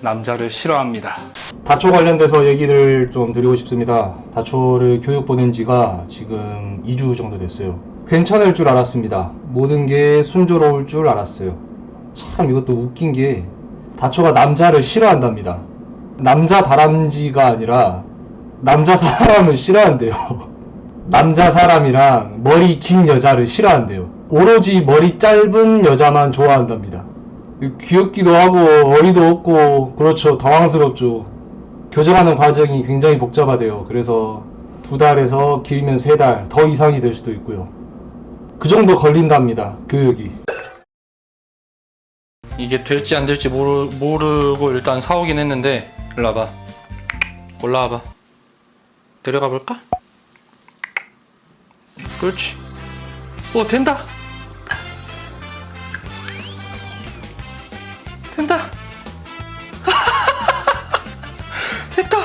남자를 싫어합니다. 다초 관련돼서 얘기를 좀 드리고 싶습니다. 다초를 교육 보낸 지가 지금 2주 정도 됐어요. 괜찮을 줄 알았습니다. 모든 게 순조로울 줄 알았어요. 참 이것도 웃긴 게 다초가 남자를 싫어한답니다. 남자 다람쥐가 아니라 남자 사람을 싫어한대요. 남자 사람이랑 머리 긴 여자를 싫어한대요. 오로지 머리 짧은 여자만 좋아한답니다. 귀엽기도 하고 어이도 없고 그렇죠. 당황스럽죠. 교정하는 과정이 굉장히 복잡하대요. 그래서 두 달에서 길면 세 달 더 이상이 될 수도 있고요. 그 정도 걸린답니다. 교육이. 이게 될지 안 될지 모르, 모르고 일단 사오긴 했는데 일로 와봐. 올라와봐. 데려가 볼까? 그렇지. 오 된다 된다 됐다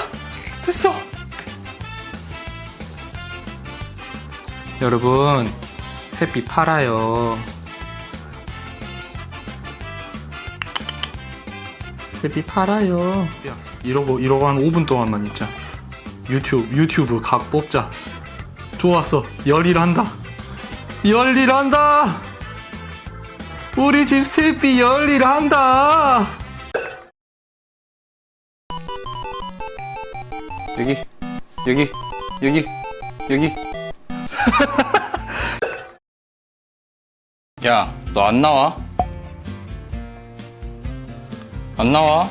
됐어 여러분 새비 팔아요 새비 팔아요. 야, 이러고 이러고 한 5분 동안만 있자. 유튜브 유튜브 각 뽑자. 좋았어. 열일한다. 열일한다. 우리 집 새비 열일한다. 여기 여기 여기 여기. 야, 너 안 나와? 안 나와?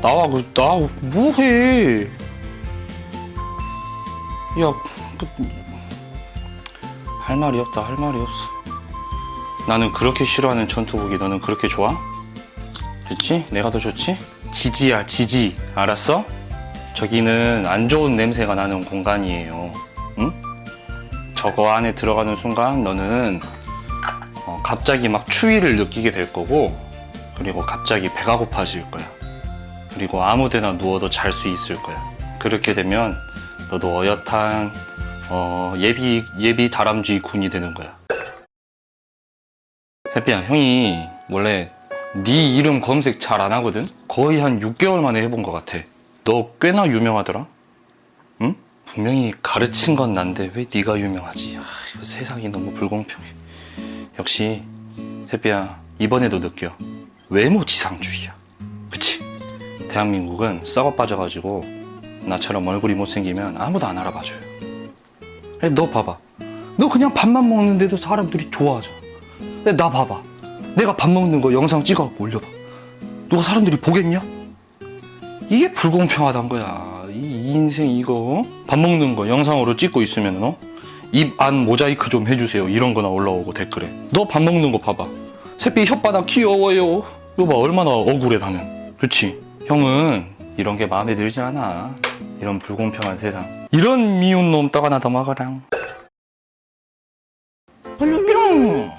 나와, 그, 나와, 뭐해? 야, 그, 할 말이 없다, 할 말이 없어. 나는 그렇게 싫어하는 전투복이 너는 그렇게 좋아? 좋지? 내가 더 좋지? 지지야, 지지. 알았어? 저기는 안 좋은 냄새가 나는 공간이에요. 응? 저거 안에 들어가는 순간 너는 어, 갑자기 막 추위를 느끼게 될 거고 그리고 갑자기 배가 고파질 거야 그리고 아무 데나 누워도 잘 수 있을 거야 그렇게 되면 너도 어엿한 어, 예비 예비 다람쥐 군이 되는 거야. 세피야 형이 원래 네 이름 검색 잘 안 하거든? 거의 한 6개월 만에 해본 것 같아. 너 꽤나 유명하더라? 응? 분명히 가르친 건 난데 왜 네가 유명하지? 아, 이거 세상이 너무 불공평해. 역시 세비야 이번에도 느껴. 외모 지상주의야. 그치? 대한민국은 썩어 빠져가지고 나처럼 얼굴이 못생기면 아무도 안 알아봐줘요 아니, 너 봐봐. 너 그냥 밥만 먹는데도 사람들이 근데 나 봐봐. 내가 밥 먹는 거 영상 찍어갖고 올려봐. 누가 사람들이 보겠냐? 이게 불공평하단 거야. 이, 이 인생 이거 밥 먹는 거 영상으로 찍고 있으면 어? 입 안 모자이크 좀 해주세요. 이런 거나 올라오고 댓글에. 너 밥 먹는 거 봐봐. 새끼 혓바닥 귀여워요. 이거 봐 얼마나 억울해 나는. 그렇지? 형은 이런 게 마음에 들지 않아. 이런 불공평한 세상 이런 미운 놈 떡 하나 더 먹어라 뿅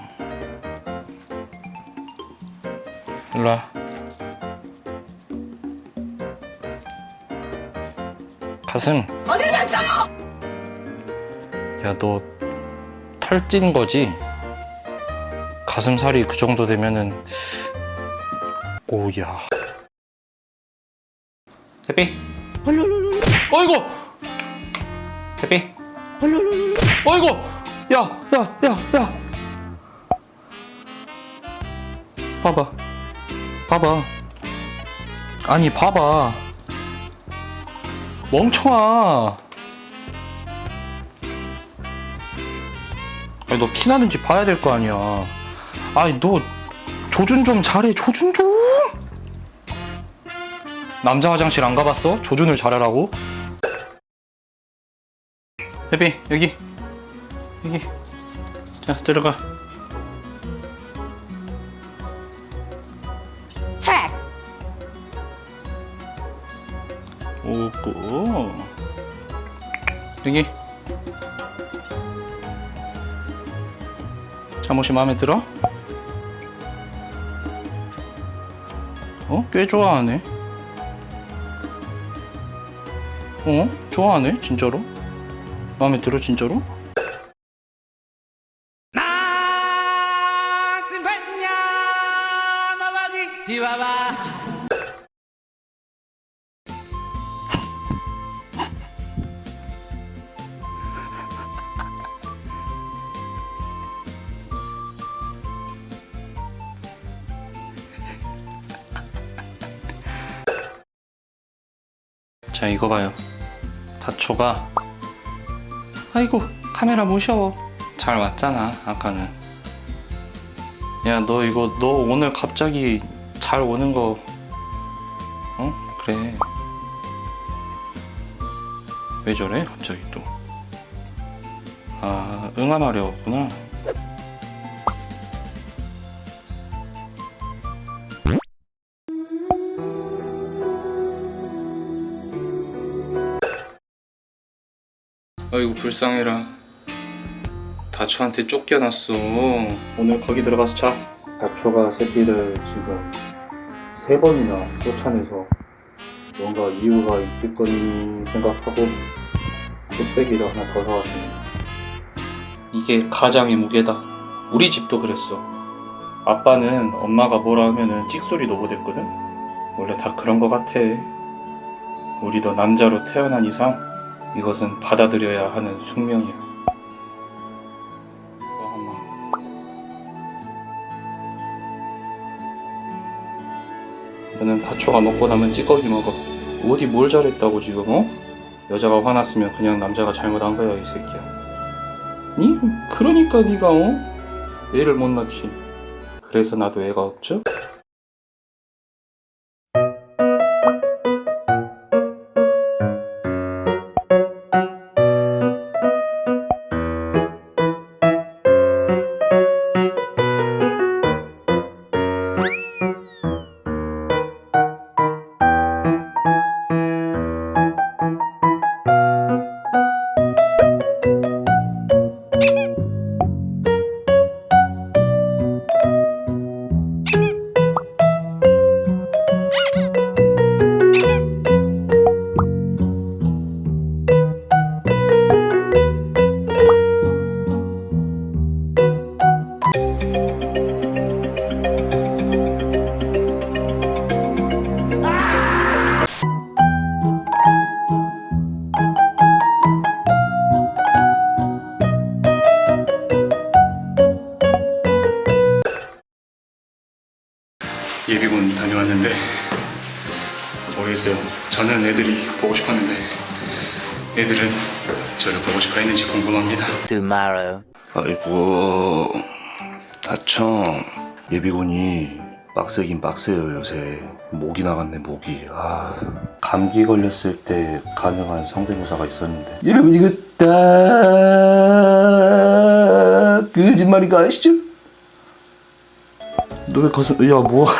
일로와 가슴 어딜 갔어요? 야, 너 털찐 거지? 가슴살이 그 정도 되면은 오야. 해피. 어이구. 해피. 어이구. 야, 야, 야, 야. 봐봐. 봐봐. 아니, 봐봐. 멍청아. 아니 너 피나는지 봐야 될 거 아니야 아니 너 조준 좀 잘해 조준 좀 남자 화장실 안 가봤어? 조준을 잘하라고 혜비 여기 여기 자 들어가 책. 오고 여기 잠옷이 마음에 들어? 어? 꽤 좋아하네 어? 좋아하네 진짜로? 마음에 들어 진짜로? 자 이거 봐요 다초가 아이고 카메라 무서워. 잘 왔잖아 아까는. 야 너 이거 너 오늘 갑자기 잘 오는 거 어? 그래. 왜 저래 갑자기 또 아 응함하려 왔구나 아이고 불쌍해라. 다초한테 쫓겨났어. 오늘 거기 들어가서 자. 다초가 새끼를 지금 세 번이나 쫓아내서 뭔가 이유가 있겠거니 생각하고 뚝배기를 하나 더 사왔습니다. 이게 가장의 무게다. 우리 집도 그랬어. 아빠는 엄마가 뭐라 하면은 찍소리도 못했거든? 원래 다 그런 거 같아. 우리도 남자로 태어난 이상 이것은 받아들여야 하는 숙명이야. 어. 너는 다초가 먹고 나면 찌꺼기 먹어. 어디 뭘 잘했다고 지금 어? 여자가 화났으면 그냥 남자가 잘못한 거야 이 새끼야. 니 그러니까 네가 어? 애를 못 낳지. 그래서 나도 애가 없죠? 예비군 다녀왔는데 모르겠어요. 저는 애들이 보고 싶었는데 애들은 저를 보고 싶어 했는지 궁금합니다. tomorrow. 아이고 다청 예비군이 빡세긴 빡세요 요새 목이 나갔네 목이 아 감기 걸렸을 때 가능한 성대모사가 있었는데 여러분 이거 다 거짓말인가 아시죠? 너왜 가슴 야 뭐야